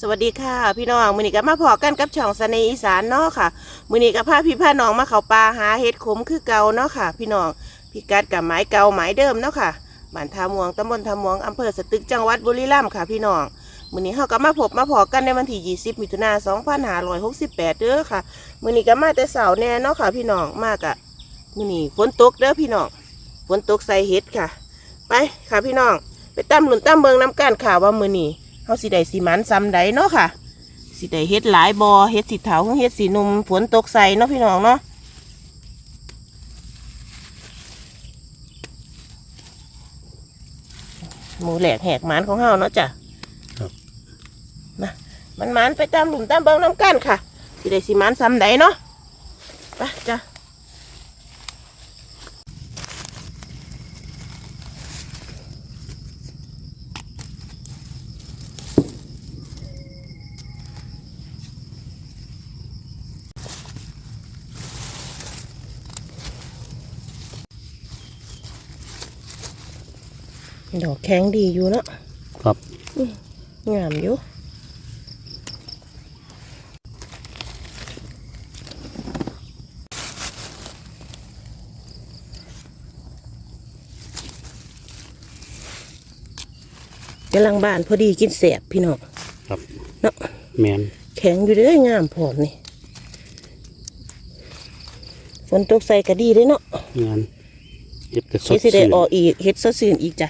สวัสดีค่ะ พี่น้องมือนี้ก็มาพอกันกับช่องเสนอีสานเนาะค่ะมือนี้ก็พาพี่พาน้องมาเขาป่าหาเห็ดขมคือเก่าเนาะค่ะ พี่น้องพี่กัดกับไม้เก่าไม้เดิมเนาะค่ะบ้านทามวงตำบลทามวงอำเภอสตึกจังหวัดบุรีรัมย์ค่ะ พี่น้องมือนี้เขาก็มาพบมาพอกันในวันที่20มิถุนายน2568เด้อค่ะมือนี้ก็มาแต่เสาร์แน่เนาะค่ะ พี่น้องมากอะมือนี้ฝนตกเด้อพี่น้องฝนตกใส่เห็ดค่ะ ไปค่ะพี่น้องไปตั้มหลุนตั้มเบิงน้ำกันข่าวว่ามือนี้ เฮาสิได้สีมันซ้ำใดเนาะค่ะ สิได้เฮ็ดหลายบอเฮ็ดสีเถาเฮ็ดสีนุ่มฝนตกใส่เนาะพี่น้องเนาะหมูแหลกแหกหมันของเฮาเนาะจ้ะครับนะมันมันไปตามหลุมตามเบิงน้ำกันค่ะสิได้สีมันซ้ำใดเนาะไปจ้ะ ดอกแข็งดีอยู่เนาะครับงามอยู่กำลังบ้านพอดีกินแสบพี่น้องครับเนาะแมนแข็งอยู่เด้องามพร้อมนี่ฝนตกใส่ก็ดีเด้เนาะงานเฮ็ดกระสเฮ็ดดสิได้ชื่นออกอีกเฮ็ดซะซื่นอีกจ้ะ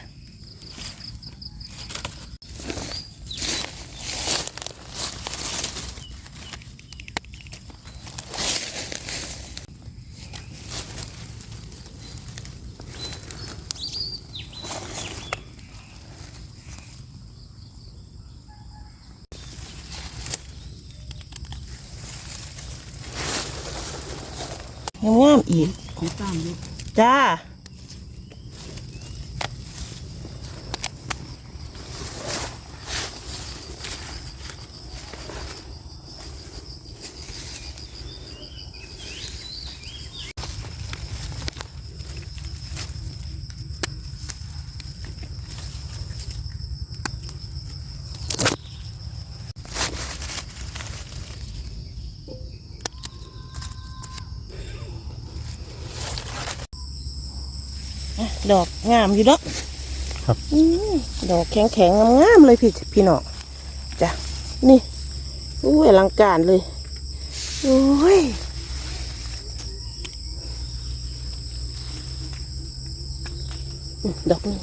งามๆอีกจ้า ดอกงามอยู่เนาะครับอืมดอกแข็งแข็งๆงามๆเลยพี่พี่น้องจ้ะนี่อุ้ยอลังการเลยโอ้ยอืมดอกนี้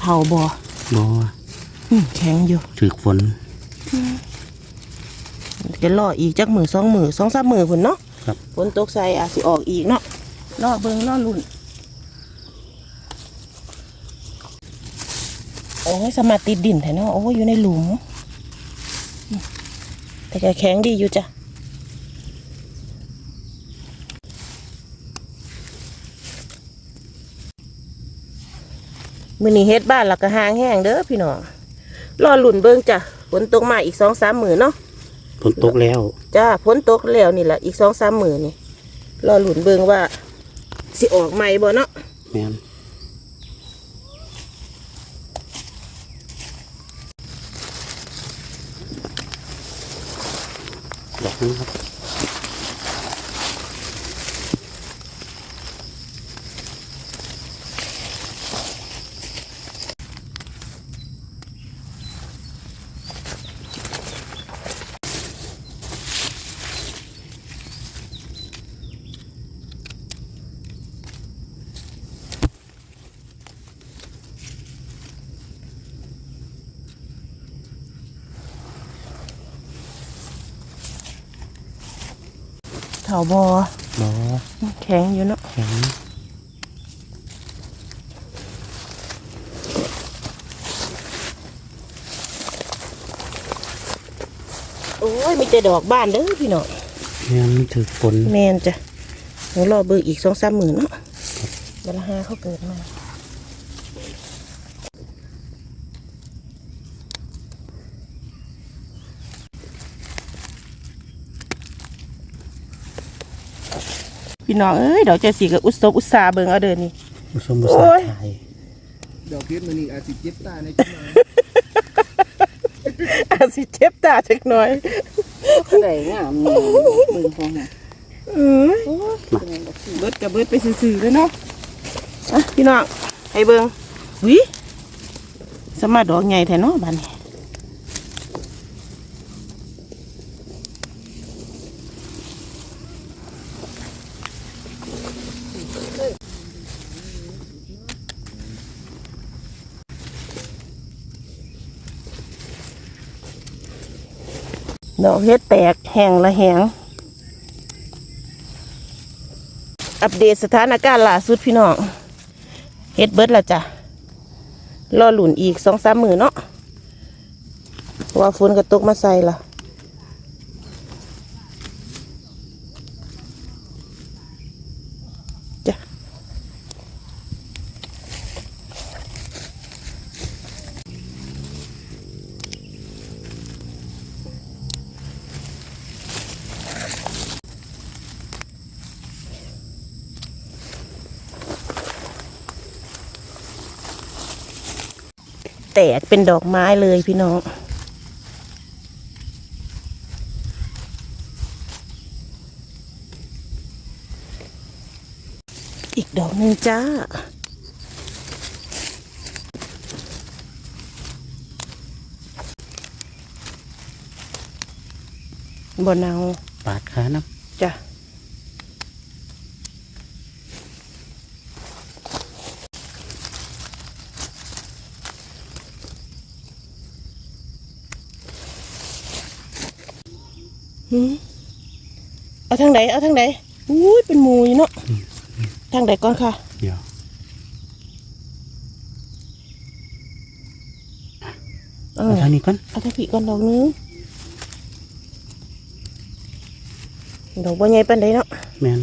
เท่าบอบ่อืมแข็งอยู่ถือฝน จะรออีกจักมือสองมือสองสามมือพุ่นเนาะครับ ฝนตกใส่อาจสิออกอีกเนาะรอเบิงรอลุ่นโอ้ยสมาติดดินแท้เนาะโอ้ยอยู่ในหลุมอืมแต่ก็แข็งดีอยู่จ้ะมือนี้เฮ็ดบ้านหลักกระหางแห้งเด้อพี่น้องรอลุ่นเบิงจ้ะ ฝนตกมาอีกสองสามมือเนาะฝนตกแล้ว จ้าพ้นตกแล้วนี่แหละอีกสองสามมือนี่รอหลุนเบิงว่า สิออกใหม่บ่เนาะแมนดอกนี้ครับ เถาบอบ่แข็งอยู่เนาะแข็งโอ้ยมีแต่ดอกบ้านเด้อพี่น้องแมนถือฝนแมนจ้ะหนูรอเบิงอีกสองสามมือเนาะเวลาห้าเขาเกิดมา พี่น้องเอ้ยดอกเจดสีกับอุศบอุตสาห์เบิ่งเอาเดินนี่อุสมบุษโอ้รายไทยดอกเพชรมันนี่อาจสิเจ็บตาในจังหน่อยอาจสิเจ็บตาจักหน่อยได้งามนี่เบิ่งของน่ะเออเป็นไงบ่สิเบิดกับเบิดไปซื่อๆเลยเนาะอะพี่น้องให้เบิ่งวิสมาดอกใหญ่แท้เนาะบัดนี้ ดอกเฮ็ดแตกแห้งละแหงอัปเดตสถานการณ์ล่าสุดพี่น้องเฮ็ดเบิดละจ้ะรอหลุนอีกสองสามมือเนาะเพราะว่าฝนกระตกมาใส่ละจ้ะ ตกเป็นดอกไม้เลยพี่น้องอีกดอกหนึ่งจ้าบนเอาปาดขานะจ้ะ เอาทางไหนเอาทางไหนอุ้ยเป็นหมูอยู่เนาะทางไหนก่อนค่ะ เดี๋ยวเอเอาอทางนี้ก่อนเอาทางผีก่อนดอกนึงดอกบัวใหญ่ปานใดเนาะแมน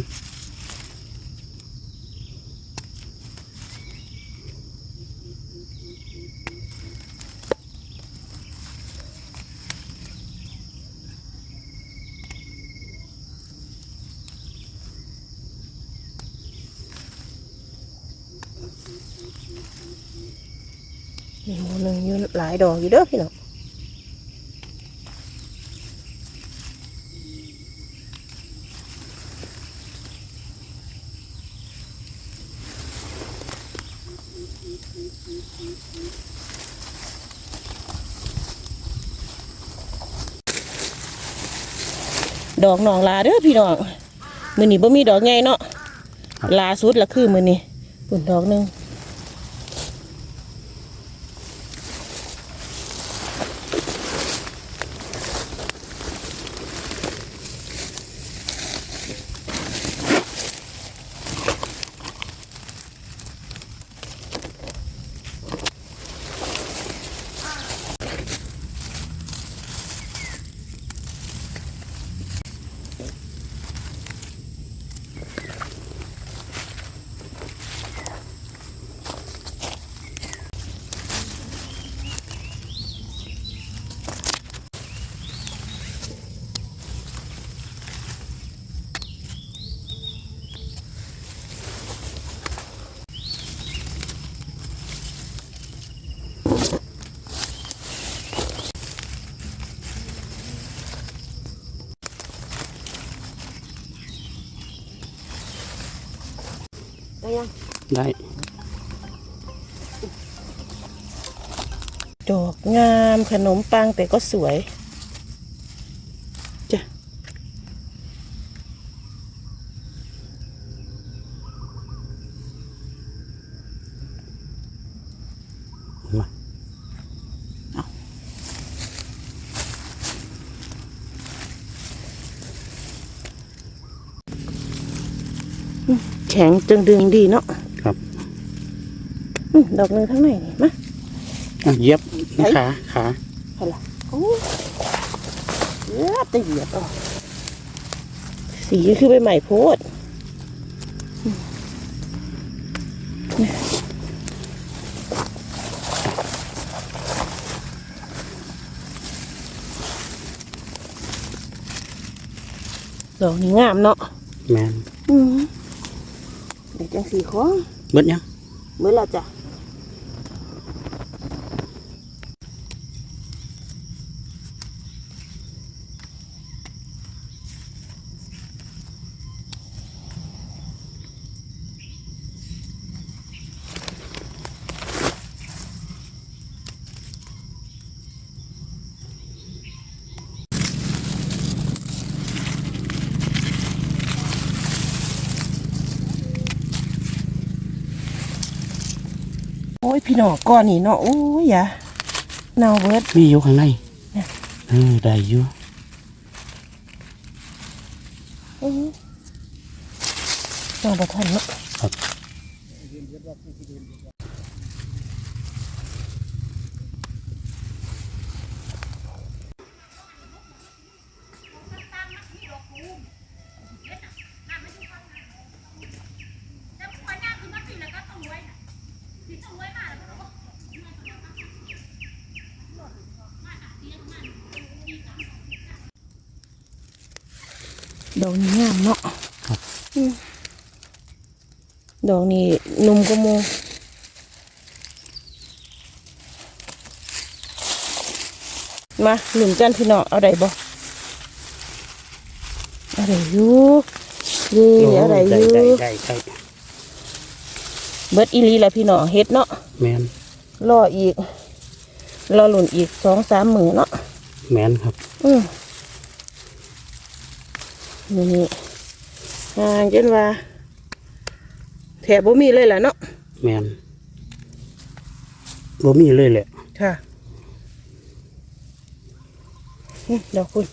มีหมูหนึ่งอยู่หลายดอกอยู่เด้อพี่น้องดอกหนองลาเด้อพี่น้องมือนี้บ่มีดอกไงเนาะลาสุดละคือมือนี้ปุ่นดอกหนึง ได้ดอกงามขนมปังแต่ก็สวยจ้ะมาแข็งจึงดึงดีเนาะครับอืม ดอกหนึงทั้งไหนนี่มาอะเหย็บไหนขาขาเอาล่ะโอ้ยเลือดแต่เหยียบอะสีคือใบใหม่โพดอืมดอกนี้งามเนาะแมนอืมนี่จังสีของเบิดยัง เมื่อเราจ้ะ อ้ยพี่น้องก้อนนี่เนาะโอ้ยอย่าเนาเบิดมีอยู่ข้างในเออได้อยู่ต้องประทันเนาะ ดอกนี้งามเนาะอืมดอกนี้นุ่มกว่าโมมาหนุ่มจันพี่น้องเอาได้บ่เอาได้อยู่เย่เอาได้อได้ยู่ได้ได้ได้เบิดอีหลีละพี่น้องเฮ็ดเนาะแมนรออีกรอหลุนอีกสองสามหมื่นเนาะแมนครับ อืม นี่นี่ห่างจนว่าแถบบ่มีเลยล่ะเนาะแมนบ่มีเลยแหละค่ะอืมดอกคุณ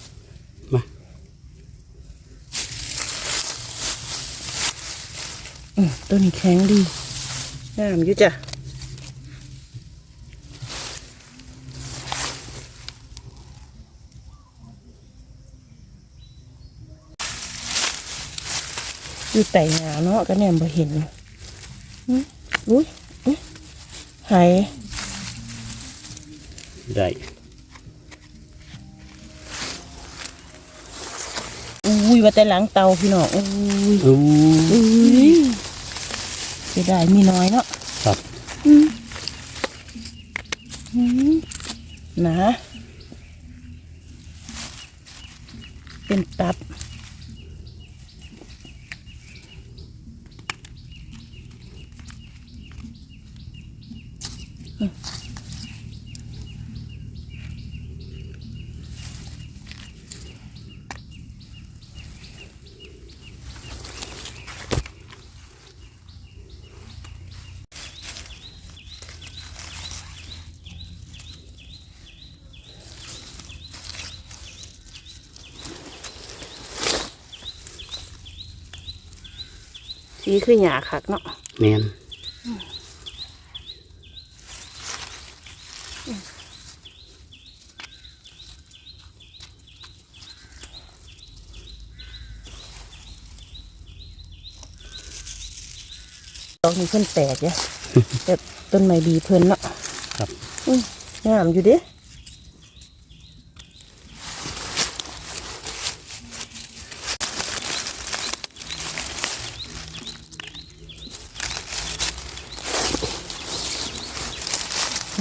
มาอืมตัวนี้แข็งดีงามอยู่จ้ะ อยู่แต่หงาเนาะก็แนมบ่เห็นอืมอุ้ยอุ๊ยหายได้อุ้ยว่าแต่หลังเตาพี่น้องอุ้ยอู้อุ้ยเสียดายมีน้อยเนาะครับอืมนะ เป็นตับ สีคือหยาคักเนาะแมนดอกนี้เพิ่นแตกเนี่ยแบบต้นไม้ดีเพิ่นเนาะครับอื้องามอยู่เด้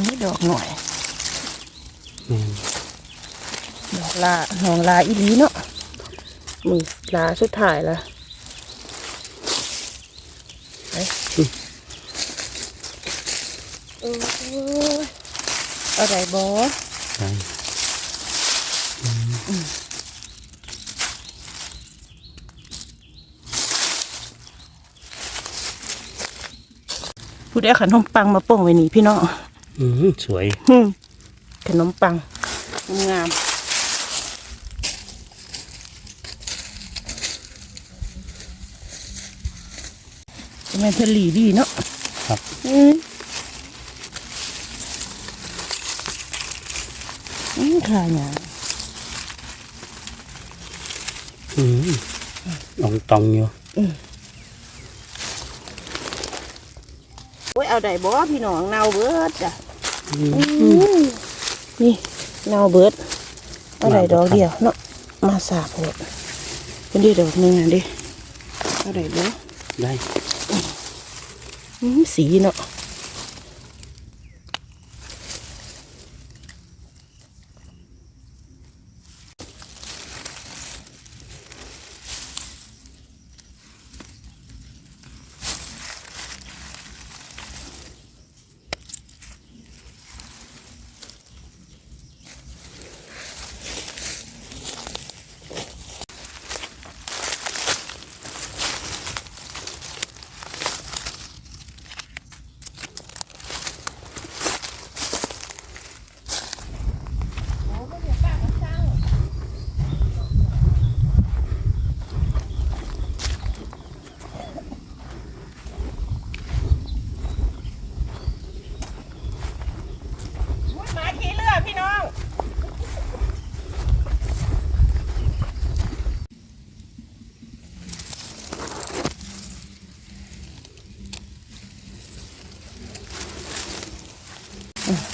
นี่ดอกหน่อย แมน ดอกลา หนองลาอีหลีเนาะมือลาสุดท้ายละไปโอ้ยเอาได้บอได้พูดได้ขนมปังมาโป่งไว้นี่พี่น้องอืมสวยหึ่มขนมปังงาม ม่นเพนหลีดีเนาะครับอืมอืมขาหยาอืมลองตองอยู่โอ้ยเอาได้บ่พี่น้องเนาเบิดจ้ะอืมอืมนี่เนาเบิดเอาได้ดอกเดียวเนาะมาสาบโหดเป็นดีดอกหนึงอะดิเอาได้บ่ได้อืม สีเนาะ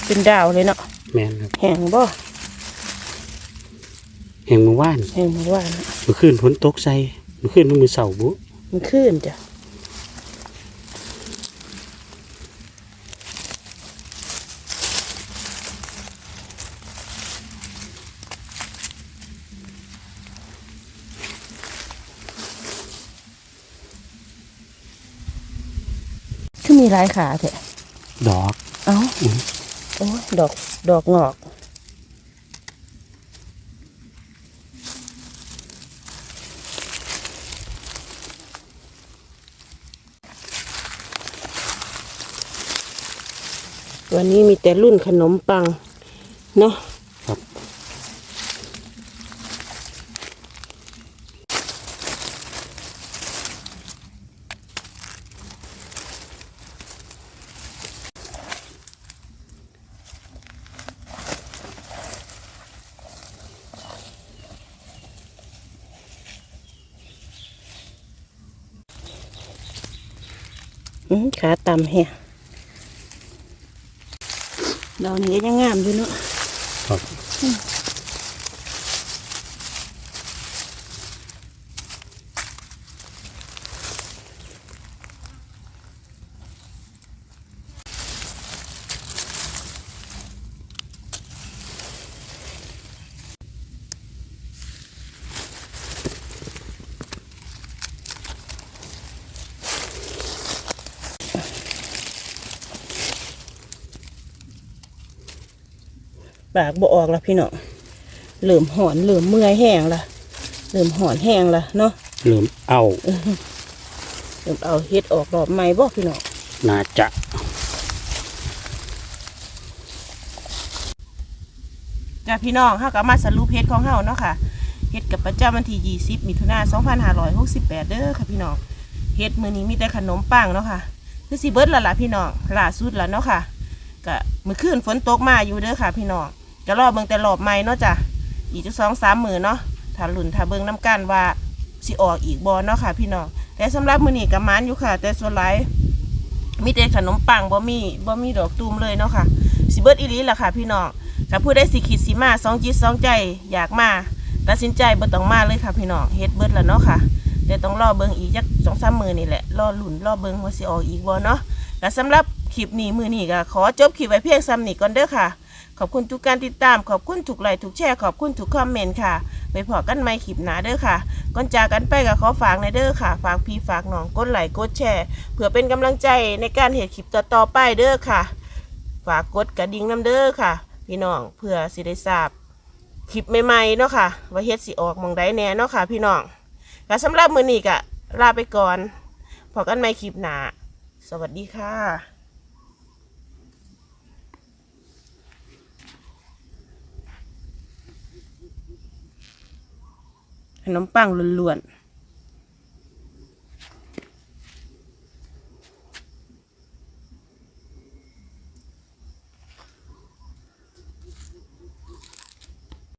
เป็นดาวเลยเนาะแม่นครับแห้งบ่แห่งเมื่อวานแห้งเมื่อวานน่ะเมื่อคืนฝนตกใส่เมื่อคืนมันมือเสาร์บุมันขึ้นจ้ะคือมีหลายขาแท้ดอก เอ้าอืมโอ้ดอกดอกงอก วันนี้มีแต่รุ่นขนมปัง เนาะ ขาต่ำแฮะดอกนี้ยังงามอยู่เนาะครับ ปากบ่ออกแล้วพี่น้องเหลื่อมหอนเหลื่อมเมื่อยแห้งละเหลื่อมหอนแห้งละเนาะเริ่มเอาเหลื่อมเอาเฮ็ดออกรอบใหม่บ่พี่น้องน่าจะจ้าพี่น้องเฮาก็มาสรุปเฮ็ดของเฮาเนาะค่ะเฮ็ดกับประจำวันที่20มิถุนายน2568 เด้อค่ะพี่น้องเฮ็ดมื้อนี้มีแต่ขนมปังเนาะค่ะคือสิเบิดแล้วล่ะพี่น้องล่าสุดแล้วเนาะค่ะก็มื้อคืนฝนตกมาอยู่เด้อค่ะพี่น้อง ก็รอเบิ่งแต่รอบใหม่เนาะจ้ะอีกจัก2-3มื้อเนาะถ้าหลุนถ้าเบิ่งนํกันว่าสิออกอีกบ่เนาะค่ะ พี่น้องแต่สำหรับมื้อนี้ก็หมานอยู่ค่ะ แต่ส่วนหลายมีแต่ขนมปังบ่มีบ่มีดอกตูมเลยเนาะค่ะสิเบิร์ดอีหลีล่ะค่ะ พี่น้องถ้าผู้ได้สิคิดสิมาสองจิตสองใจอยากมาตัดสินใจบ่ต้องมาเลยค่ะ พี่น้องเฮ็ดเบิดแล้วเนาะค่ะแต่ต้องรอเบิ่งอีกจักสองสามมือนี่แหละรอหลุนรอเบิ่งว่าสิออกอีกบ่เนาะก็สำหรับคลิปนี้มือนี้ก็ขอจบคลิปไว้เพียงซ้ำนี้ก่อนเด้อค่ะ ขอบคุณทุกการติดตาม ขอบคุณทุกไลค์ทุกแชร์ ขอบคุณทุกคอมเมนต์ค่ะ ไปพอกันใหม่คลิปหนาเด้อค่ะ ก่อนจากกันไปก็ขอฝากในเด้อค่ะ ฝากพี่ฝากน้องกดไลค์กดแชร์ เพื่อเป็นกำลังใจในการเฮ็ดคลิปต่อๆไปเด้อค่ะ ฝากกดกระดิ่งน้ำเด้อค่ะ พี่น้องเพื่อสิได้ทราบคลิปใหม่ๆเนาะค่ะ ว่าเฮ็ดสิออกหมองใดแหน่เนาะค่ะ พี่น้องก็สำหรับมื้อนี้ก็ลาไปก่อนพบกันใหม่คลิปหน้าสวัสดีค่ะ ข นมปังล้วนๆ